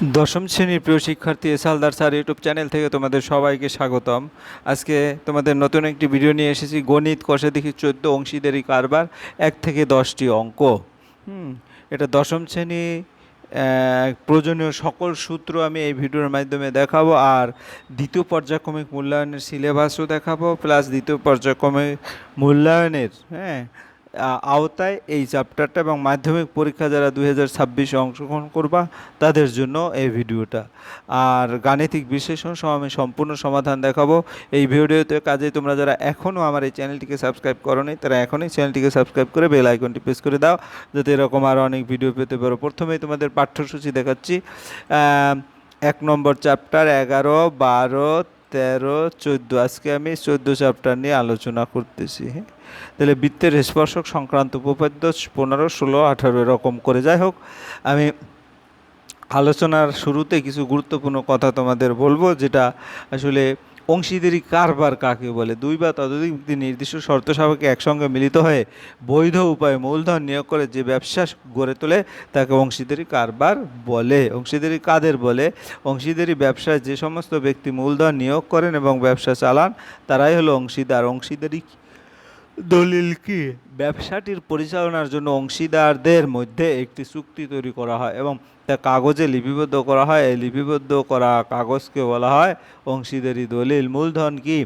দশম শ্রেণির প্রিয় শিক্ষার্থী S Haldar sir YouTube channel থেকে তোমাদের সবাইকে স্বাগতম। আজকে তোমাদের নতুন একটি ভিডিও নিয়ে এসেছি, গণিত কষে দেখি চোদ্দ অংশীদেরই কারবার, এক থেকে দশটি অঙ্ক। হুম, এটা দশম শ্রেণি প্রয়োজনীয় সকল সূত্র আমি এই ভিডিওর মাধ্যমে দেখাবো আর দ্বিতীয় পর্যায়ক্রমিক মূল্যায়নের সিলেবাসও দেখাবো, প্লাস দ্বিতীয় পর্যায়ক্রমিক মূল্যায়নের হ্যাঁ আওতায় এই চ্যাপ্টারটা এবং মাধ্যমিক পরীক্ষা যারা দুই হাজার ছাব্বিশে অংশগ্রহণ করবা, তাদের জন্য এই ভিডিওটা আর গাণিতিক বিশ্লেষণ সহ আমি সম্পূর্ণ সমাধান দেখাবো। এই ভিডিওতে কাজে তোমরা যারা এখনও আমার এই চ্যানেলটিকে সাবস্ক্রাইব করোনি, তারা এখনই চ্যানেলটিকে সাবস্ক্রাইব করে বেল আইকনটি প্রেস করে দাও, যাতে এরকম আরও অনেক ভিডিও পেতে পারো। প্রথমেই তোমাদের পাঠ্যসূচি দেখাচ্ছি। এক নম্বর চ্যাপ্টার এগারো, বারো, তেরো, চোদ্দ। আজকে আমি চোদ্দ চ্যাপ্টার নিয়ে আলোচনা করতেছি। হ্যাঁ তাহলে বৃত্তের স্পর্শক সংক্রান্ত উপপাদ্য পনেরো, ষোলো, আঠারো এরকম করে। যাই হোক, আমি আলোচনার শুরুতে কিছু গুরুত্বপূর্ণ কথা তোমাদের বলব, যেটা আসলে অংশীদারি কারবার কাকে বলে? দুই বা ততোধিক নির্দিষ্ট শর্ত সাপেক্ষে একসঙ্গে মিলিত হয়ে বৈধ উপায়ে মূলধন নিয়োগ করে যে ব্যবসা গড়ে তোলে, তাকে অংশীদারি কারবার বলে। অংশীদারি কাদের বলে? অংশীদারি ব্যবসায় যে সমস্ত ব্যক্তি মূলধন নিয়োগ করেন এবং ব্যবসা চালান, তারাই হলো অংশীদার। অংশীদারি দলিল কি? ব্যবসাটির পরিচালনার জন্য অংশীদারদের মধ্যে একটি চুক্তি তৈরি করা হয় এবং তা কাগজে লিপিবদ্ধ করা হয়। এই লিপিবদ্ধ করা কাগজকে বলা হয় অংশীদারি দলিল। মূলধন কি?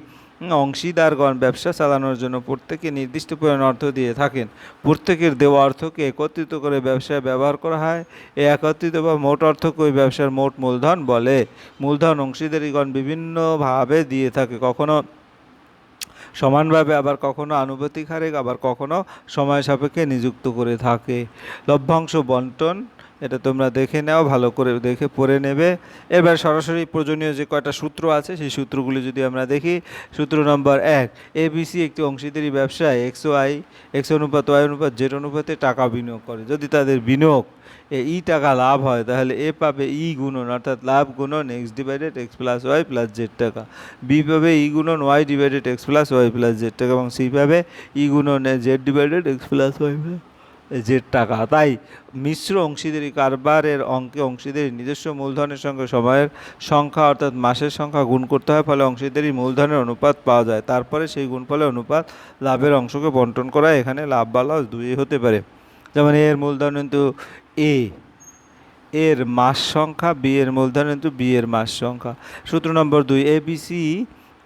অংশীদারগণ ব্যবসা চালানোর জন্য প্রত্যেকে নির্দিষ্ট পরিমাণ অর্থ দিয়ে থাকেন। প্রত্যেকের দেওয়া অর্থকে একত্রিত করে ব্যবসায় ব্যবহার করা হয়। এই একত্রিত বা মোট অর্থকে ওই ব্যবসার মোট মূলধন বলে। মূলধন অংশীদারিগণ বিভিন্নভাবে দিয়ে থাকে। কখনো সমানভাবে আবার কখনো আনুপাতিক হারে, আবার কখনো সময় সাপেক্ষে নিযুক্ত করে থাকে। লভ্যাংশ বন্টন, এটা তোমরা দেখে নাও, ভালো করে দেখে পড়ে নেবে। এবার সরাসরি প্রয়োজনীয় যে কয়টা সূত্র আছে, সেই সূত্রগুলি যদি আমরা দেখি, সূত্র নম্বর এক এবিসি একটি অংশীদারি ব্যবসায় এক্স আই এক্স অনুপাত ওয়াই অনুপাত জেড অনুপাতে টাকা বিনিয়োগ করে। যদি তাদের বিনিয়োগ ই টাকা লাভ হয়, তাহলে এ পাবে ই গুণন, অর্থাৎ লাভ গুণন X divided X plus Y plus Z টাকা। বি পাবে ই গুণন, Y divided X plus Y plus Z টাকা এবং সি পাবে ই গুণন Z divided X plus Y Z টাকা। তাই মিশ্র অংশীদারি কারবারের অঙ্কে অংশীদারি নিজস্ব মূলধনের সঙ্গে সময়ের সংখ্যা, অর্থাৎ মাসের সংখ্যা গুণ করতে হয়, ফলে অংশীদারি মূলধনের অনুপাত পাওয়া যায়। তারপরে সেই গুণফলের অনুপাত লাভের অংশকে বন্টন করা এখানে লাভ বা লস দুই হতে পারে। যেমন এর মূলধন কিন্তু এ। এর মাস সংখ্যা, বি এর মূলধন কিন্তু বি এর মাস সংখ্যা। সূত্র নম্বর দুই, এ, বি, সি,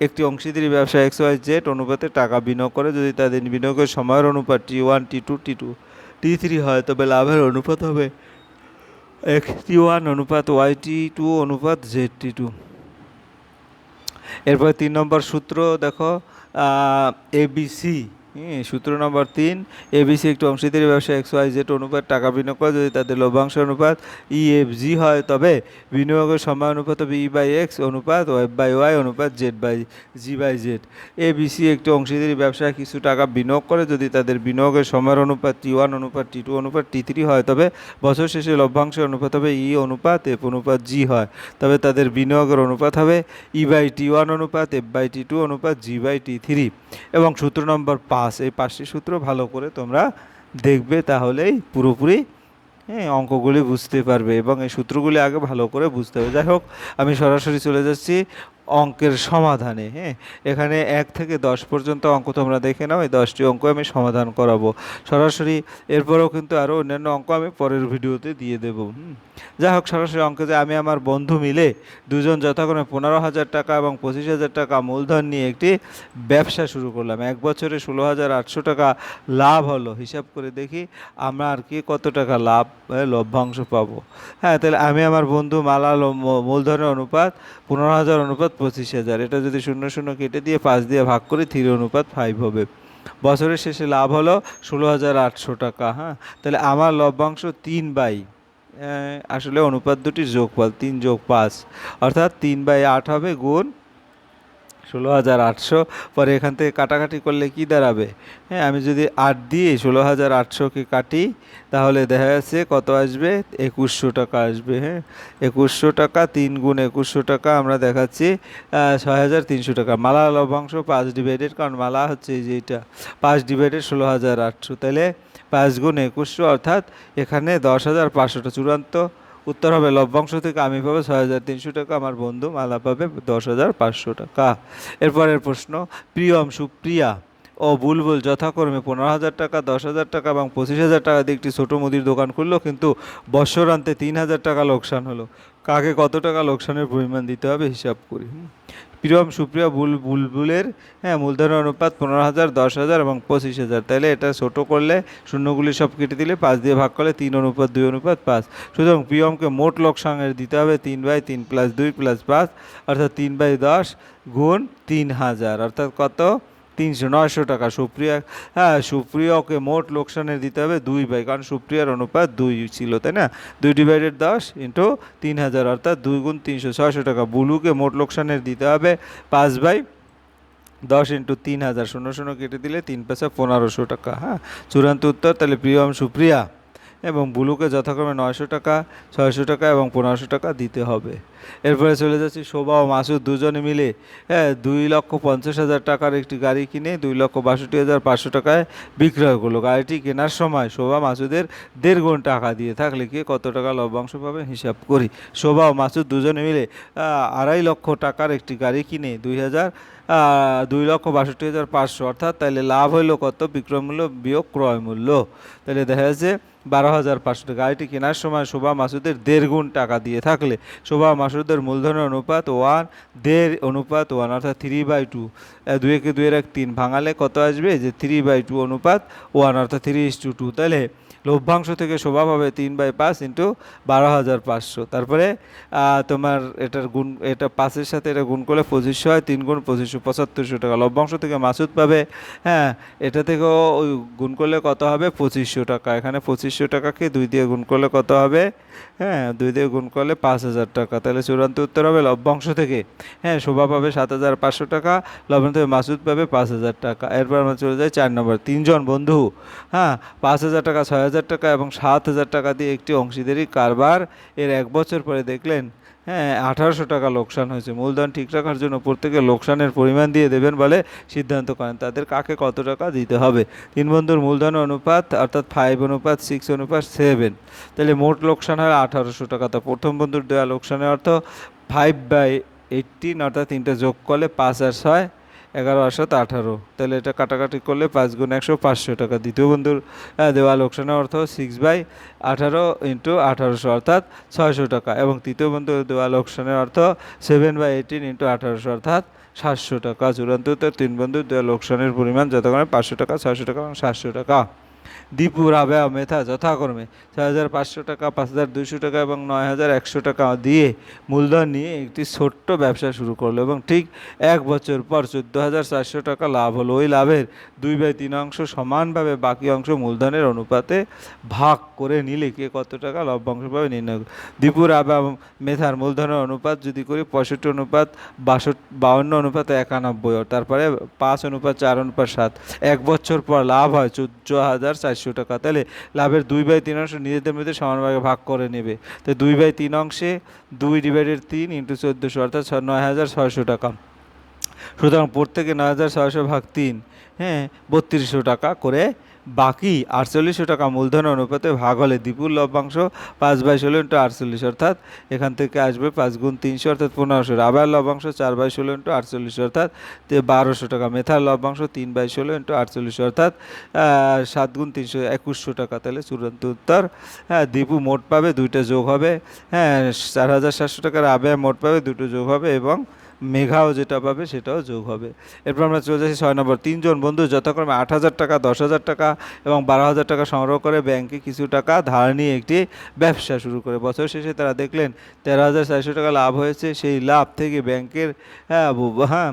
একটি অংশীদারি ব্যবসা এক্স, ওয়াই, জেড অনুপাতে টাকা বিনিয়োগ করে। যদি তাদের বিনিয়োগের সময়ের অনুপাত T one, T two T two, T three হয়, তবে লাভের অনুপাত হবে এক্স টি ওয়ান অনুপাত ওয়াই, টি টু অনুপাত জেড, টি টু। এরপর তিন নম্বর সূত্র দেখো এবিসি সূত্র নম্বর তিন এবিসি একটি অংশীদারি ব্যবসা এক্স ওয়াই জেড অনুপাত, টাকা বিনিয়োগ করে, যদি তাদের লভ্যাংশ অনুপাত ই এফ জি হয়, তবে বিনিয়োগের সময় অনুপাত হবে ই বাই এক্স অনুপাত ওয়াই বাই ওয়াই অনুপাত Z by G by Z ABC একটি অংশীদারি ব্যবসায় কিছু টাকা বিনিয়োগ করে, যদি তাদের বিনিয়োগের সময়ের অনুপাত টি ওয়ান অনুপাত টি টু অনুপাত টি থ্রি হয়, তবে বছর শেষে লভ্যাংশের অনুপাত হবে ই অনুপাত এফ অনুপাত জি হয়। তবে তাদের বিনিয়োগের অনুপাত হবে ই বাই টি ওয়ান অনুপাত এফ বাই টি টু অনুপাত জি বাই টি থ্রি এবং সূত্র নম্বর পাঁচ এই পাঁচটি সূত্র ভালো করে তোমরা দেখবে তাহলেই পুরোপুরি হ্যাঁ অঙ্কগুলি বুঝতে পারবে এবং এই সূত্রগুলি আগে ভালো করে বুঝতে হবে। যাই হোক, আমি সরাসরি চলে যাচ্ছি অঙ্কের সমাধানে হ্যাঁ? এখানে এক থেকে দশ পর্যন্ত অঙ্ক তোমরা দেখে নাও, এই দশটি অঙ্ক আমি সমাধান করাবো। সরাসরি এরপরেও কিন্তু আরও অন্যান্য অঙ্ক আমি পরের ভিডিওতে দিয়ে দেবো। যাই হোক, সরাসরি অঙ্কে যে আমি আমার বন্ধু মিলে দুজন যথাক্রমে পনেরো হাজার টাকা এবং পঁচিশ হাজার টাকা মূলধন নিয়ে একটি ব্যবসা শুরু করলাম। এক বছরে ষোলো হাজার আটশো টাকা লাভ হলো। হিসাব করে দেখি আমরা আর কি কত টাকা লাভ লভ্যাংশ পাবো। হ্যাঁ তাহলে আমি আমার বন্ধু মালা মূলধনের অনুপাত, পনেরো হাজার অনুপাত পঁচিশ হাজার। এটা যদি শূন্য শূন্য কেটে দিয়ে পাঁচ দিয়ে ভাগ করি থ্রি অনুপাত ফাইভ হবে। বছরের শেষে লাভ হলো ষোলো হাজার আটশো টাকা হ্যাঁ? তাহলে আমার লভ্যাংশ তিন বাই আসলে অনুপাত দুটির যোগফল, তিন যোগ পাঁচ, অর্থাৎ তিন বাই আট হবে গুণ ষোলো হাজার আটশো। পরে এখান থেকে কাটাকাটি করলে কি দাঁড়াবে? হ্যাঁ আমি যদি আট দিয়ে ষোলো হাজার আটশোকে কাটি, তাহলে দেখা যাচ্ছে কত আসবে? একুশশো টাকা আসবে হ্যাঁ। একুশশো টাকা তিন গুণ একুশশো টাকা আমরা দেখাচ্ছি ছয় হাজার তিনশো টাকা। মালা লভ্যাংশ পাঁচ ডিভাইডেড কারণ মালা হচ্ছে এই যে এটা। পাঁচ ডিভাইডেড ষোলো হাজার আটশো। তাহলে পাঁচ গুণ একুশশো, অর্থাৎ এখানে দশ হাজার পাঁচশোটা চূড়ান্ত। উত্তর হবে, লভ্যাংশ থেকে আমি পাবো ছয় হাজার তিনশো টাকা, আমার বন্ধু মালা পাবে দশ হাজার পাঁচশো টাকা এরপরের প্রশ্ন প্রিয়ম সুপ্রিয়া ও বুলবুল যথাক্রমে পনেরো হাজার টাকা, দশ হাজার টাকা এবং পঁচিশ হাজার টাকা দিয়ে একটি ছোটো মুদির দোকান খুললো, কিন্তু বৎসরান্তে তিন হাজার টাকা লোকসান হলো কাকে কত টাকা লোকসানের পরিমাণ দিতে হবে, হিসাব করি। প্রিয়ম, সুপ্রিয়া, বুল, বুলবুলের হ্যাঁ মূলধন অনুপাত পনেরো হাজার, দশ হাজার এবং পঁচিশ হাজার। তাহলে এটা ছোটো করলে শূন্যগুলি সব কেটে দিলে পাঁচ দিয়ে ভাগ করলে তিন অনুপাত, দুই অনুপাত, পাঁচ। সুতরাং প্রিয়মকে মোট লোকসানের দিতে হবে তিন বাই তিন প্লাস দুই প্লাস পাঁচ, অর্থাৎ তিন বাই দশ গুণ তিন হাজার। অর্থাৎ কত? তিনশো, নয়শো টাকা। সুপ্রিয়া হ্যাঁ সুপ্রিয়াকে মোট লোকসানে দিতে হবে দুই বাই কারণ সুপ্রিয়ার অনুপাত দুই ছিল, তাই না? দুই ডিভাইডেড দশ ইন্টু তিন হাজার, অর্থাৎ দুই গুণ তিনশো, ছয়শো টাকা। বুলুকে মোট লোকসানের দিতে হবে পাঁচ বাই দশ ইন্টু তিন হাজার, শূন্য শূন্য কেটে দিলে তিন পয়সা পনেরোশো টাকা হ্যাঁ? চূড়ান্ত উত্তর, তাহলে প্রিয়ম সুপ্রিয়া। এবং ব্লুকে যথাক্রমে নয়শো টাকা, ছয়শো টাকা এবং পনেরোশো টাকা দিতে হবে। এরপরে চলে যাচ্ছি শোভা ও মাসুদ দুজনে মিলে হ্যাঁ দুই লক্ষ পঞ্চাশ হাজার টাকার একটি গাড়ি কিনে দুই লক্ষ বাষট্টি হাজার পাঁচশো টাকায় বিক্রয় করল। গাড়িটি কেনার সময় শোভা মাসুদের দেড় গুণ টাকা দিয়ে থাকলে কে কত টাকা লভ্যাংশ পাবে হিসাব করি। শোভা ও মাসুদ দুজনে মিলে আড়াই লক্ষ টাকার একটি গাড়ি কিনে দুই হাজার দুই লক্ষ বাষট্টি হাজার পাঁচশো, অর্থাৎ তাহলে লাভ হইল কত? বিক্রয় মূল্য, বিয়োগ ক্রয় মূল্য। তাহলে দেখা যাচ্ছে বারো হাজার পাঁচশো টাকা। গাড়িটি কেনার সময় শোভা মাসুদের দেড় গুণ টাকা দিয়ে থাকলে শোভা মাসুদের মূলধনের অনুপাত ওয়ান, দেড় অনুপাত ওয়ান, অর্থাৎ থ্রি বাই টু দুই একে দুইয়ের এক তিন ভাঙালে কত আসবে? যে থ্রি বাই টু অনুপাত ওয়ান, অর্থাৎ থ্রি ইস টু টু তাহলে লভ্যাংশ থেকে শোভা পাবে তিন বাই পাঁচ ইন্টু বারো হাজার পাঁচশো। তারপরে তোমার এটার গুণ, এটা পাঁচের সাথে এটা গুণ করলে পঁচিশশো হয়, তিন গুণ পঁচিশশো, পঁচাত্তরশো টাকা। লভ্যাংশ থেকে মাসুদ পাবে হ্যাঁ এটা থেকেও ওই গুণ করলে কত হবে? পঁচিশশো টাকা। এখানে পঁচিশশো টাকাকে দুই দিয়ে গুণ করলে কত হবে? হ্যাঁ দুই দিয়ে গুণ করলে পাঁচ হাজার টাকা। তাহলে চূড়ান্ত উত্তর হবে লভ্যাংশ থেকে। হ্যাঁ শোভা পাবে সাত হাজার পাঁচশো টাকা, লভ্যাংশ থেকে মাসুদ পাবে পাঁচ হাজার টাকা। এরপর আমরা চলে যাই চার নম্বর, তিনজন বন্ধু। হ্যাঁ পাঁচ হাজার টাকা, ছয় হাজার টাকা এবং সাত হাজার টাকা দিয়ে একটি অংশীদারি কারবার এর এক বছর পরে দেখলেন হ্যাঁ আঠারোশো টাকা লোকসান হয়েছে। মূলধন ঠিক রাখার জন্য প্রত্যেকে লোকসানের পরিমাণ দিয়ে দেবেন বলে সিদ্ধান্ত করেন। তাদের কাকে কত টাকা দিতে হবে? তিন বন্ধুর মূলধন অনুপাত, অর্থাৎ ফাইভ অনুপাত সিক্স অনুপাত সেভেন তাহলে মোট লোকসান হয় আঠারোশো টাকা। তো প্রথম বন্ধুর দেওয়া লোকসানের অর্থ ফাইভ বাই এইটিন অর্থাৎ তিনটে যোগ করলে পাঁচ আর ছয়। এগারো আর আঠারো। তাহলে এটা কাটাকাটি করলে পাঁচ গুণ একশো পাঁচশো টাকা। দ্বিতীয় বন্ধুর দেওয়া লোকসানের অর্থ সিক্স বাই আঠারো ইন্টু আঠারোশো, অর্থাৎ ছয়শো টাকা। এবং তৃতীয় বন্ধুর দেওয়া লোকসানের অর্থ সেভেন বাই এইটিন ইন্টু আঠারোশো, অর্থাৎ সাতশো টাকা। চূড়ান্ত তিন বন্ধুর দেওয়া লোকসানের পরিমাণ যতক্ষণে পাঁচশো টাকা, ছয়শো টাকা এবং সাতশো টাকা। দীপু, রাবেয়া মেথা যথাক্রমে ছয় হাজার পাঁচশো টাকা, পাঁচ হাজার দুইশো টাকা এবং নয় হাজার একশো টাকা দিয়ে মূলধন নিয়ে একটি ছোট্ট ব্যবসা শুরু করল এবং ঠিক এক বছর পর চোদ্দ হাজার চারশো টাকা লাভ হলো ওই লাভের দুই বাই তিন অংশ সমানভাবে বাকি অংশ মূলধনের অনুপাতে ভাগ করে নিলে কে কত টাকা লভ্যাংশ পাবে নির্ণয় করো। দীপু, রাবেয়া মেথার মূলধনের অনুপাত যদি করি পঁয়ষট্টি অনুপাত বাষট্টি, বাউন্ন অনুপাত একানব্বই, তারপরে পাঁচ অনুপাত চার অনুপাত সাত এক বছর পর লাভ হয় চোদ্দ হাজার চারশো টাকা। তাহলে লাভের দুই বাই তিন অংশ নিজেদের মধ্যে সমানভাবে ভাগ করে নেবে। তো দুই বাই তিন অংশে দুই ডিভাইডেড তিন ইন্টু চোদ্দোশো, অর্থাৎ নয় হাজার ছয়শো টাকা। সুতরাং প্রত্যেকে নয় হাজার ছয়শো ভাগ তিন হ্যাঁ বত্রিশশো টাকা করে বাকি আটচল্লিশশো টাকা মূলধন অনুপাতে ভাগ হলে দীপুর লভ্যাংশ, পাঁচ বাই ষোলো ইন্টু আটচল্লিশ, অর্থাৎ এখান থেকে আসবে পাঁচ গুণ তিনশো, অর্থাৎ পনেরোশো। আবার লভ্যাংশ চার বাই ষোলো ইন্টু আটচল্লিশ, অর্থাৎ বারোশো টাকা। মেথার লভ্যাংশ তিন বাই ষোলো ইন্টু আটচল্লিশ, অর্থাৎ সাত গুণ তিনশো একুশশো টাকা। তাহলে চূড়ান্ত উত্তর হ্যাঁ দীপু মোট পাবে দুইটা যোগ হবে হ্যাঁ চার হাজার সাতশো টাকার আবে মোট পাবে দুটো যোগ হবে এবং মেঘাও যেটা পাবে সেটাও যোগ হবে। এরপর আমরা চলে যাচ্ছি ছয় নম্বর। তিনজন বন্ধু যথাক্রমে আট হাজার টাকা, দশ হাজার টাকা এবং বারো হাজার টাকা সংগ্রহ করে ব্যাংকে কিছু টাকা ধার নিয়ে একটি ব্যবসা শুরু করে। বছর শেষে তারা দেখলেন তেরো হাজার চারশো টাকা লাভ হয়েছে, সেই লাভ থেকে ব্যাংকের হ্যাঁ হ্যাঁ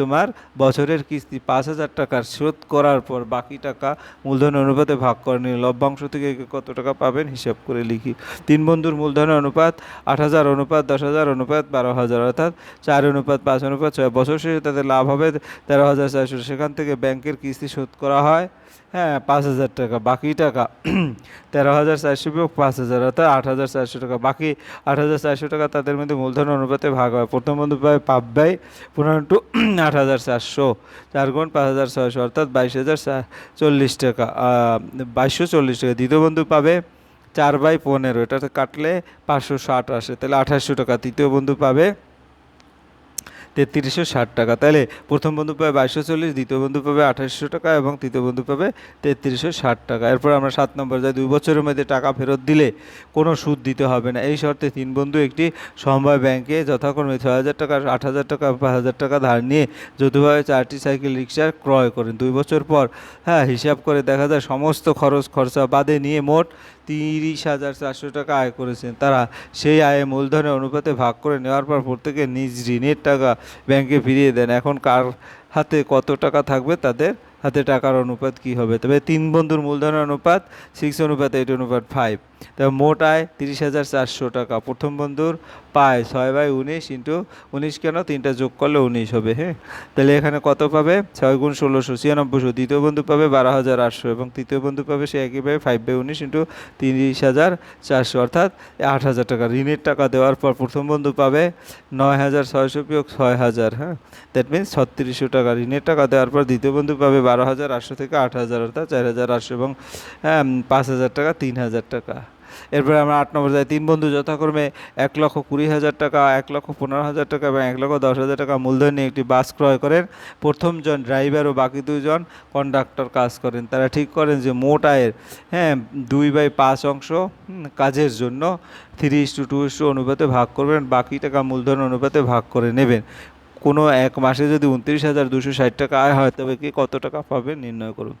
তোমার বছরের কিস্তি পাঁচ হাজার টাকার শোধ করার পর বাকি টাকা মূলধন অনুপাতে ভাগ করে নিয়ে লভ্যাংশ থেকে কত টাকা পাবেন হিসাব করে লিখি। তিন বন্ধুর মূলধনের অনুপাত আট হাজার অনুপাত, দশ হাজার অনুপাত, বারো হাজার, অর্থাৎ চার অনুপাত পাঁচ অনুপাত, ছয় বছর শেষে তাদের লাভ হবে তেরো হাজার চারশো। সেখান থেকে ব্যাংকের কিস্তি শোধ করা হয় হ্যাঁ পাঁচ হাজার টাকা। বাকি টাকা তেরো হাজার চারশো বিয়োগ পাঁচ হাজার, অর্থাৎ আট হাজার চারশো টাকা। বাকি আট হাজার চারশো টাকা তাদের মধ্যে মূলধন অনুপাতে ভাগ হয়। প্রথম বন্ধু পাবে পাপ ব্যয় পনেরো টু আট হাজার চারশো। চার গুণ পাঁচ হাজার ছয়শো, অর্থাৎ বাইশ হাজার চল্লিশ টাকা। বাইশশো চল্লিশ টাকা। দ্বিতীয় বন্ধু পাবে চার বাই পনেরো। এটাতে কাটলে পাঁচশো ষাট আসে। তাহলে আঠাশশো টাকা। তৃতীয় বন্ধু পাবে তেত্রিশশো ষাট টাকা। তাহলে প্রথম বন্ধু পাবে বাইশশো চল্লিশ, দ্বিতীয় বন্ধু পাবে আঠাশশো টাকা এবং তৃতীয় বন্ধু পাবে তেত্রিশশো ষাট টাকা। এরপর আমরা সাত নম্বর যাই, দুই বছরের মধ্যে টাকা ফেরত দিলে কোনো সুদ দিতে হবে না। এই শর্তে তিন বন্ধু একটি সমবায় ব্যাংকে যথাক্রমে ছয় হাজার টাকা, আট হাজার টাকা, পাঁচ হাজার টাকা ধার নিয়ে যৌথভাবে চারটি সাইকেল রিক্সা ক্রয় করেন। দুই বছর পর হ্যাঁ হিসাব করে দেখা যায় সমস্ত খরচ খরচা বাদে নিয়ে মোট তিরিশ হাজার চারশো টাকা আয় করেছেন। তারা সেই আয়ে মূলধনের অনুপাতে ভাগ করে নেওয়ার পর প্রত্যেকে নিজ ঋণের টাকা ব্যাংকে ফিরিয়ে দেন। এখন কার হাতে কত টাকা থাকবে তাদের হাতে টাকার অনুপাত কি হবে? তবে তিন বন্ধুর মূলধন অনুপাত সিক্স অনুপাত এইট অনুপাত ফাইভ তবে মোট আয় তিরিশ হাজার চারশো টাকা। প্রথম বন্ধুর পায় ছয় বাই উনিশ ইন্টু উনিশ কেন? তিনটা যোগ করলে উনিশ হবে হ্যাঁ? তাহলে এখানে কত পাবে? ছয় গুণ ষোলোশো ছিয়ানব্বইশো। দ্বিতীয় বন্ধু পাবে বারো হাজার আটশো এবং তৃতীয় বন্ধু পাবে সে একইভাবে ফাইভ বাই উনিশ ইন্টু তিরিশ হাজার চারশো। অর্থাৎ আট হাজার টাকা। ঋণের টাকা দেওয়ার পর প্রথম বন্ধু পাবে নয় হাজার ছয়শো বিয়োগ ছয় হাজার হ্যাঁ? দ্যাট মিনস ছত্রিশশো টাকা। ঋণের টাকা দেওয়ার পর দ্বিতীয় বন্ধু পাবে বারো হাজার আটশো থেকে আট হাজার অর্থাৎ চার হাজার আটশো এবং হ্যাঁ, পাঁচ হাজার টাকা তিন হাজার টাকা। এরপরে আমরা আট নম্বর যাই। তিন বন্ধু যথাক্রমে এক লক্ষ কুড়ি হাজার টাকা, এক লক্ষ পনেরো হাজার টাকা এবং এক লক্ষ দশ হাজার টাকা মূলধন নিয়ে একটি বাস ক্রয় করেন। প্রথমজন ড্রাইভার ও বাকি দুজন কন্ডাক্টর কাজ করেন। তারা ঠিক করেন যে মোট আয়ের হ্যাঁ দুই বাই পাঁচ অংশ কাজের জন্য three is to two is to অনুপাতে ভাগ করবেন, বাকি টাকা মূলধন অনুপাতে ভাগ করে নেবেন। কোনো এক মাসে যদি উনত্রিশ হাজার দুশো ষাট টাকা আয় হয়, তবে কি কত টাকা পাবেন, নির্ণয় করুন।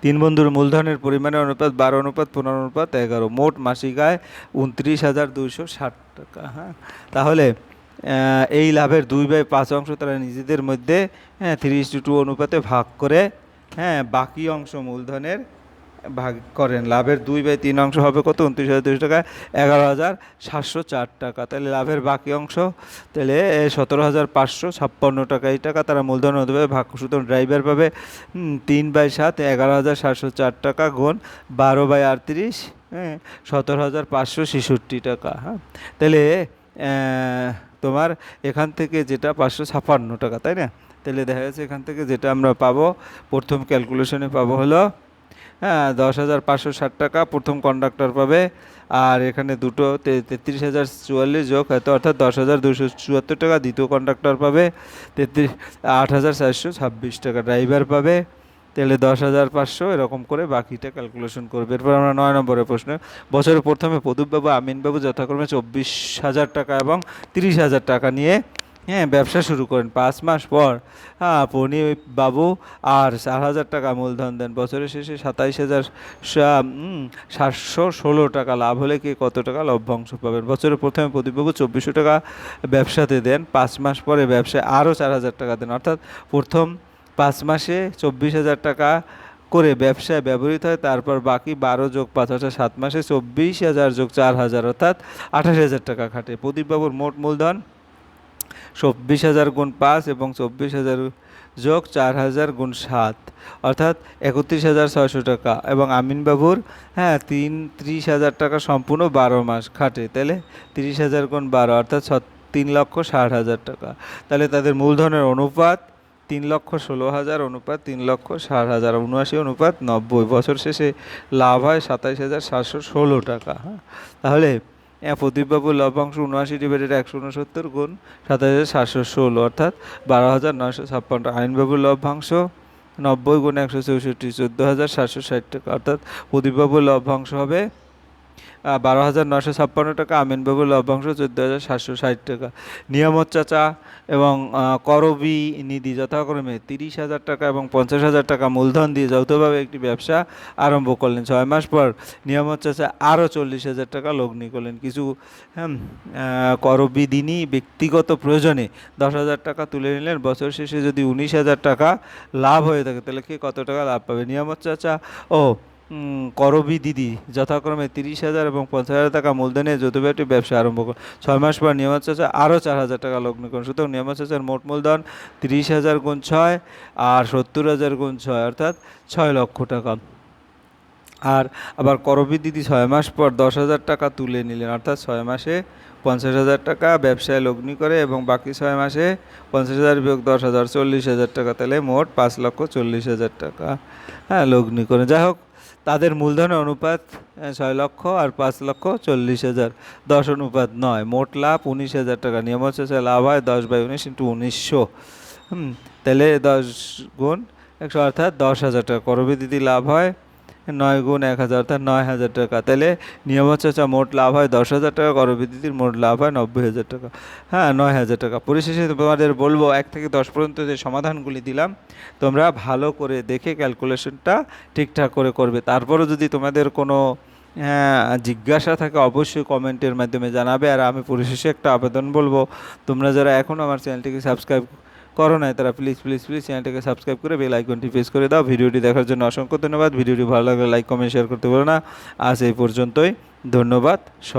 তিন বন্ধুর মূলধনের পরিমাণের অনুপাত বারো অনুপাত, পনেরো অনুপাত, এগারো। মোট মাসিক আয় উনত্রিশ হাজার দুইশো ষাট টাকা হ্যাঁ? তাহলে এই লাভের দুই বাই পাঁচ অংশ তারা নিজেদের মধ্যে হ্যাঁ থ্রি টু অনুপাতে ভাগ করে হ্যাঁ বাকি অংশ মূলধনের ভাগ করেন। লাভের দুই বাই তিন অংশ হবে কত? উনত্রিশ হাজার দুশো টাকা। এগারো হাজার সাতশো চার টাকা। তাহলে লাভের বাকি অংশ, তাহলে সতেরো হাজার পাঁচশো ছাপ্পান্ন টাকা। এই টাকা তারা মূলধন দেবে ভাগ সুতরাং ড্রাইভার পাবে তিন বাই সাত, এগারো হাজার সাতশো চার টাকা গুণ বারো বাই আটত্রিশ হ্যাঁ সতেরো হাজার পাঁচশো ছেষট্টি টাকা। হ্যাঁ? তাহলে তোমার এখান থেকে যেটা পাঁচশো ছাপ্পান্ন টাকা, তাই না? তাহলে দেখা যাচ্ছে এখান থেকে যেটা আমরা পাবো, প্রথম ক্যালকুলেশনে পাবো হলো হ্যাঁ দশ হাজার পাঁচশো ষাট টাকা প্রথম কন্ডাক্টর পাবে। আর এখানে দুটো তেত্রিশ হাজার চুয়াল্লিশ যোগ হয়তো অর্থাৎ দশ হাজার দুশো চুয়াত্তর টাকা দ্বিতীয় কন্ডাক্টর পাবে। তেত্রিশ, আট হাজার চারশো ছাব্বিশ টাকা ড্রাইভার পাবে। তাহলে দশ হাজার পাঁচশো এরকম করে বাকিটা ক্যালকুলেশন করবে। এরপর আমরা নয় নম্বরের প্রশ্ন। বছরের প্রথমে প্রদীপবাবু, আমিনবাবু যথাক্রমে চব্বিশ হাজার টাকা এবং তিরিশ হাজার টাকা নিয়ে হ্যাঁ ব্যবসা শুরু করেন। পাঁচ মাস পর হ্যাঁ পনি বাবু আর চার হাজার টাকা মূলধন দেন। বছরের শেষে সাতাইশ হাজার সাতশো ষোলো টাকা লাভ হলে কি কত টাকা লভ্যাংশ পাবেন? বছরের প্রথমে প্রদীপবাবু চব্বিশশো টাকা ব্যবসাতে দেন। পাঁচ মাস পরে ব্যবসায় আরও চার হাজার টাকা দেন। অর্থাৎ প্রথম পাঁচ মাসে চব্বিশ হাজার টাকা করে ব্যবসায় ব্যবহৃত হয়। তারপর বাকি বারো যোগ পাঁচ, অর্থাৎ সাত মাসে চব্বিশ হাজার যোগ চার হাজার, অর্থাৎ আঠাশ হাজার টাকা খাটে। প্রদীপবাবুর মোট মূলধন চব্বিশ হাজার গুণ পাঁচ এবং চব্বিশ হাজার যোগ চার হাজার গুণ সাত, অর্থাৎ একত্রিশ হাজার ছয়শো টাকা। এবং আমিনবাবুর হ্যাঁ তিন, ত্রিশ হাজার টাকা সম্পূর্ণ বারো মাস খাটে। তাহলে তিরিশ হাজার গুণ বারো, অর্থাৎ তিন লক্ষ ষাট হাজার টাকা। তাহলে তাদের মূলধনের অনুপাত তিন লক্ষ ষোলো হাজার, অনুপাত তিন লক্ষ ষাট হাজার, উনআশি অনুপাত নব্বই। বছর শেষে লাভ হয় সাতাইশ হাজার সাতশো ষোলো টাকা হ্যাঁ। তাহলে প্রদীপবাবুর লভ্যাংশ উনআশি ডিভাইডেড একশো উনসত্তর গুণ সাত হাজার সাতশো ষোলো, অর্থাৎ বারো হাজার নয়শো ছাপ্পান্ন। আইনবাবুর লভ্যাংশ নব্বই গুণ একশো চৌষট্টি, চোদ্দ হাজার সাতশো ষাট টাকা। অর্থাৎ প্রদীপবাবুর লভ্যাংশ হবে বারো হাজার নশো ছাপ্পান্ন টাকা আমিনবাবুর লভ্যাংশ চোদ্দ হাজার সাতশো ষাট টাকা। নিয়ামত চাচা এবং করবি নিধি যথাক্রমে তিরিশ হাজার টাকা এবং পঞ্চাশ হাজার টাকা মূলধন দিয়ে যৌথভাবে একটি ব্যবসা আরম্ভ করলেন। ছয় মাস পর নিয়ামত চাচা আরও চল্লিশ হাজার টাকা লগ্নি করলেন। কিছু হ্যাঁ করবি দিনই ব্যক্তিগত প্রয়োজনে দশ হাজার টাকা তুলে নিলেন। বছর শেষে যদি উনিশ হাজার টাকা লাভ হয়ে থাকে, তাহলে কে কত টাকা লাভ পাবে? নিয়ামত চাচা ও করবি দিদি, যথাক্রমে তিরিশ হাজার এবং পঞ্চাশ হাজার টাকা মূলধনে যৌথভাবে ব্যবসা আরম্ভ করে। ছয় মাস পর নিয়ামত চাচা আরও চার হাজার টাকা লগ্ন করেন। সুতরাং নিয়ামত চাচার মোট মূলধন তিরিশ হাজার গুণ ছয় আর সত্তর হাজার গুণ ছয়, অর্থাৎ ছয় লক্ষ টাকা। আর আবার করবি দিদি ছয় মাস পর দশ হাজার টাকা তুলে নিলেন, অর্থাৎ ছয় মাসে পঞ্চাশ হাজার টাকা ব্যবসায় লগ্নি করে এবং বাকি ছয় মাসে পঞ্চাশ হাজার বিয়োগ দশ হাজার চল্লিশ হাজার টাকা, তাহলে মোট পাঁচ লক্ষ চল্লিশ হাজার টাকা হ্যাঁ লগ্নি করে। যাই হোক তাদের মূলধন অনুপাত ছয় লক্ষ আর পাঁচ লক্ষ চল্লিশ হাজার। দশ অনুপাত নয়, মোট লাভ উনিশ হাজার টাকা। নিয়ম হচ্ছে লাভ হয় দশ বাই উনিশ ইন্টু উনিশশো। হুম, তাহলে দশ গুণ একশো, অর্থাৎ দশ হাজার টাকা। করবি দিদি লাভ হয় নয় গুণ এক হাজার, অর্থাৎ নয় হাজার টাকা। তাহলে নিয়ম হচ্ছে যা মোট লাভ হয় দশ হাজার টাকা করবিদ্যুতির মোট লাভ হয় নব্বই হাজার টাকা। হ্যাঁ নয় হাজার টাকা। পরিশেষে তোমাদের বলব, এক থেকে দশ পর্যন্ত যে সমাধানগুলি দিলাম, তোমরা ভালো করে দেখে ক্যালকুলেশনটা ঠিকঠাক করে করবে। তারপরও যদি তোমাদের কোনো হ্যাঁ জিজ্ঞাসা থাকে, অবশ্যই কমেন্টের মাধ্যমে জানাবে। আর আমি পরিশেষে একটা আবেদন বলব, তোমরা যারা এখনও আমার চ্যানেলটিকে সাবস্ক্রাইব করো নাই তারা প্লিজ প্লিজ প্লিজ চ্যানেলটাকে সাবস্ক্রাইব করে বেল আইকনটি প্রেস করে দাও। ভিডিওটি দেখার জন্য অসংখ্য ধন্যবাদ। ভিডিওটি ভালো লাগলে লাইক কমেন্ট শেয়ার করতে বলো না। আজ এই পর্যন্তই। ধন্যবাদ। সব